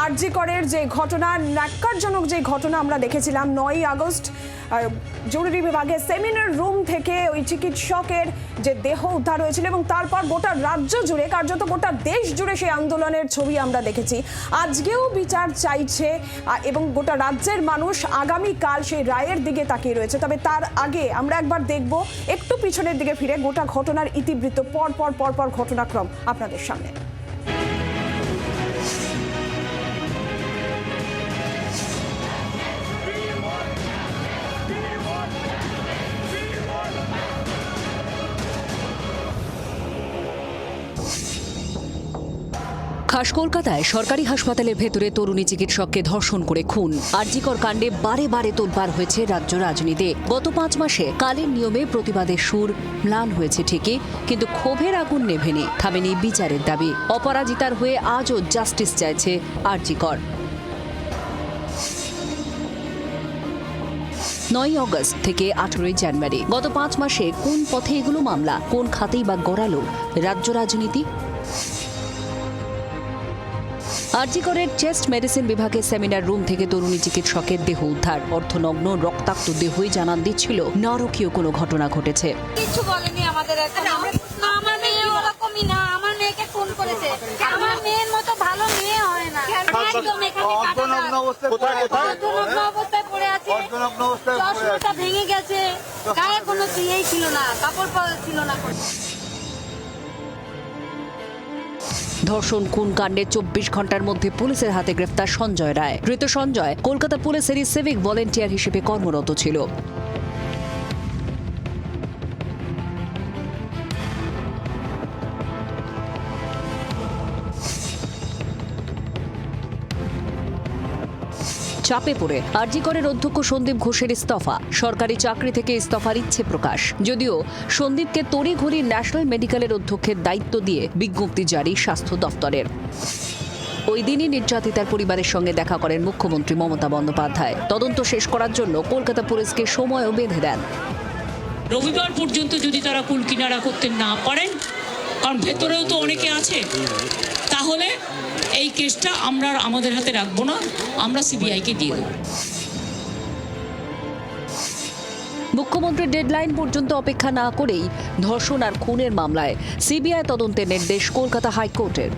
আরজি করের যে ঘটনা, ন্যাক্কারজনক যে ঘটনা আমরা দেখেছিলাম নয়ই আগস্ট জরুরি বিভাগে সেমিনার রুম থেকে ওই চিকিৎসকের যে দেহ উদ্ধার হয়েছিল এবং তারপর গোটা রাজ্য জুড়ে, কার্যত গোটা দেশ জুড়ে সেই আন্দোলনের ছবি আমরা দেখেছি। আজকেও বিচার চাইছে এবং গোটা রাজ্যের মানুষ আগামীকাল সেই রায়ের দিকে তাকিয়ে রয়েছে। তবে তার আগে আমরা একবার দেখব, একটু পিছনের দিকে ফিরে গোটা ঘটনার ইতিবৃত্ত পর পর পর ঘটনাক্রম আপনাদের সামনে। খাস কলকাতায় সরকারি হাসপাতালের ভেতরে তরুণী চিকিৎসককে ধর্ষণ করে খুন। আরজিকর কাণ্ডে বারে বারে তোলপাড় হয়েছে রাজ্য রাজনীতি। গত পাঁচ মাসে কালের নিয়মে প্রতিবাদের সুর ম্লান হয়েছে ঠিকই, কিন্তু ক্ষোভের আগুন নেভেনি, থামেনি বিচারের দাবি। অপরাজিতার হয়ে আজও জাস্টিস চাইছে আরজিকর। নয় অগস্ট থেকে আঠেরোই জানুয়ারি। গত পাঁচ মাসে কোন পথে এগুলো মামলা, কোন খাতেই বা গড়ালো রাজ্য রাজনীতি? আরজিকরের চেস্ট মেডিসিন বিভাগের সেমিনার রুম থেকে তরুণী চিকিৎসকের দেহ উদ্ধার। অর্থনগ্ন রক্তাক্ত দেহই জানান দিচ্ছিল নারকীয় কোনো ঘটনা ঘটেছে। কিচ্ছু বলেনি আমাদের আমার মেয়ে ওরকমই না। আমার মেয়েকে ফোন করেছে। আমার মেয়ের মতো ভালো মেয়ে হয় না। একদম এখানে অর্ধনগ্ন অবস্থায় পড়ে আছে। অর্ধনগ্ন অবস্থায় পড়ে আছে। অর্ধনগ্ন অবস্থায় পড়ে আছে। চশমাটা ভেঙে গেছে। গায়ে কোনো ইয়েই ছিল না কাপড় ছিল না ধর্ষণ, খুন কাণ্ডে চব্বিশ ঘণ্টার মধ্যে পুলিশের হাতে গ্রেফতার সঞ্জয় রায়। ধৃত সঞ্জয় কলকাতা পুলিশেরই সিভিক ভলেন্টিয়ার হিসেবে কর্মরত ছিল। চাপে পড়ে। আরজিকরের অধ্যক্ষ সন্দীপ ঘোষের ইস্তফা। সরকারি চাকরি থেকে ইস্তফার ইচ্ছে প্রকাশ। যদিও সন্দীপকে তড়িঘড়ি ন্যাশনাল মেডিকেলের অধ্যক্ষের দায়িত্ব দিয়ে বিজ্ঞপ্তি জারি স্বাস্থ্য দফতরের। ওই দিনই নির্যাতিতার পরিবারের সঙ্গে দেখা করেন মুখ্যমন্ত্রী মমতা বন্দ্যোপাধ্যায়। তদন্ত শেষ করার জন্য কলকাতা পুলিশকে সময়ও বেঁধে দেন। রবিবার পর্যন্ত যদি তারা কুল কিনারা করতে না পারেন কারণ ভেতরেও তো অনেকে আছে। তাহলে এই কেসটা আমরা আমাদের হাতে রাখব না, আমরা সিবিআইকে দিয়ে দেবো। মুখ্যমন্ত্রীর ডেডলাইন পর্যন্ত অপেক্ষা না করেই ধর্ষণ আর খুনের মামলায় সিবিআই তদন্তের নির্দেশ কলকাতা হাইকোর্টের।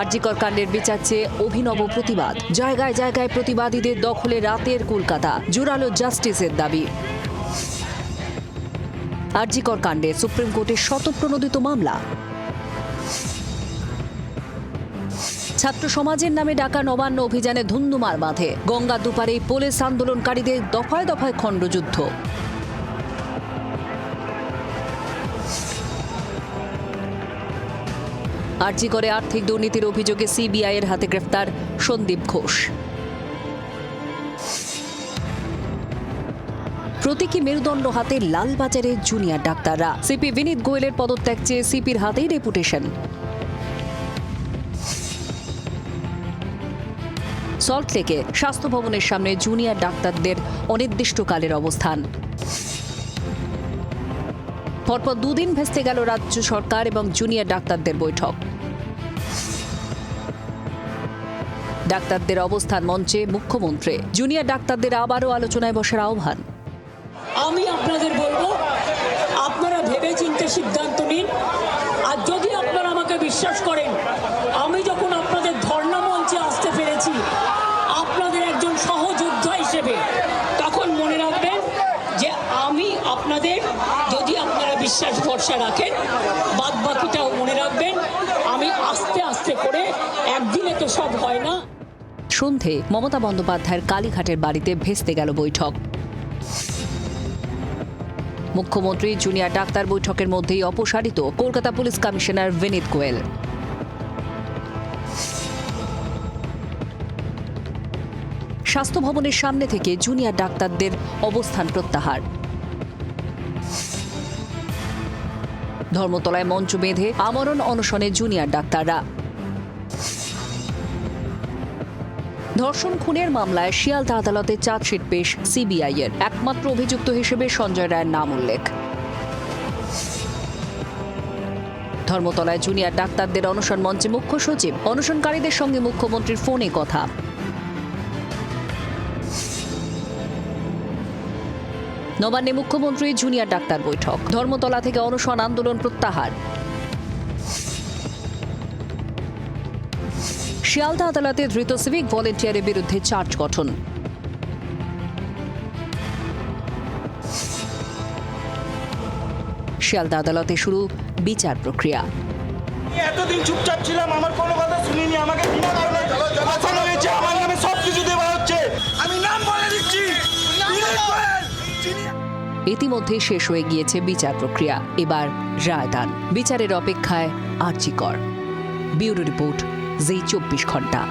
আরজিকর কাণ্ডের বিচার চেয়ে অভিনব প্রতিবাদ। জায়গায় জায়গায় প্রতিবাদীদের দখলে রাতের কলকাতা, জোরালো জাস্টিসের দাবি। আরজিকর কাণ্ডে সুপ্রিম কোর্টের শতপ্রণোদিত মামলা। ছাত্র সমাজের নামে ডাকা নবান্ন অভিযানে ধুন্ধুমার বাঁধে। গঙ্গা দুপারে পুলিশ আন্দোলনকারীদের দফায় দফায় খণ্ডযুদ্ধ। আর্জি করে আর্থিক দুর্নীতির অভিযোগে সিবিআই এর হাতে গ্রেফতার সন্দীপ ঘোষ। প্রতীকী মেরুদণ্ড হাতে লালবাজারের জুনিয়র ডাক্তাররা। সিপি বিনীত গোয়েলের পদত্যাগ চেয়ে সিপির হাতেই রেপুটেশন। সল্টলেকে স্বাস্থ্য ভবনের সামনে জুনিয়র ডাক্তারদের অনির্দিষ্টকালের অবস্থান। পরপর দুদিন ভেস্তে গেল রাজ্য সরকার এবং জুনিয়র ডাক্তারদের বৈঠক। ডাক্তারদের অবস্থান মঞ্চে মুখ্যমন্ত্রী, জুনিয়র ডাক্তারদের আবারও আলোচনায় বসার আহ্বান। আমি আপনাদের বলব, আপনারা ভেবে চিন্তে সিদ্ধান্ত নিন। আর যদি আপনারা আমাকে বিশ্বাস করেন, আমি যখন আপনাদের ধর্ণা মঞ্চে আসতে পেরেছি আপনাদের একজন সহযোদ্ধা হিসেবে তখন মনে রাখবেন যে আমি আপনাদের যদি আপনারা বিশ্বাস, ভরসা রাখেন। বাদ বাকিটাও মনে রাখবেন। আমি আস্তে আস্তে করে একদিনে তো সব হয় না। সন্ধে মমতা বন্দ্যোপাধ্যায়ের কালীঘাটের বাড়িতে ভেস্তে গেল বৈঠক। মুখ্যমন্ত্রী জুনিয়র ডাক্তার বৈঠকের মধ্যেই অপসারিত কলকাতা পুলিশ কমিশনার বিনীত গোয়েল। স্বাস্থ্য ভবনের সামনে থেকে জুনিয়র ডাক্তারদের অবস্থান প্রত্যাহার। ধর্মতলায় মঞ্চ বেঁধে আমরণ অনশনে জুনিয়র ডাক্তাররা। ধর্ষণ খুনের মামলায় শিয়ালদা আদালতে চার্জশিট পেশ সিবিআই এর। একমাত্র অভিযুক্ত হিসেবে সঞ্জয় রায়ের নাম উল্লেখ। ধর্মতলায় জুনিয়র ডাক্তারদের অনশন মঞ্চে মুখ্য সচিব। অনশনকারীদের সঙ্গে মুখ্যমন্ত্রীর ফোনে কথা। নবান্নে মুখ্যমন্ত্রী, জুনিয়র ডাক্তার বৈঠক। ধর্মতলা থেকে অনশন আন্দোলন প্রত্যাহার। শিয়ালদা আদালতে ধৃত সিভিক ভলেন্টিয়ারের বিরুদ্ধে চার্জ গঠন। শিয়ালদা আদালতে শুরু বিচার প্রক্রিয়া। এতদিন চুপচাপ ছিলাম, আমার কোনো কথা শুনিনি, আমাকে ইতিমধ্যে শেষ হয়ে গিয়েছে বিচার প্রক্রিয়া। এবার রায়দান। বিচারের অপেক্ষায় আর্চিকর ব্যুরো রিপোর্ট, জি চব্বিশ ঘণ্টা।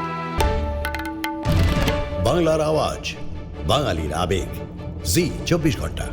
বাংলার আওয়াজ, বাঙালির আবেগ। জি চব্বিশ ঘণ্টা।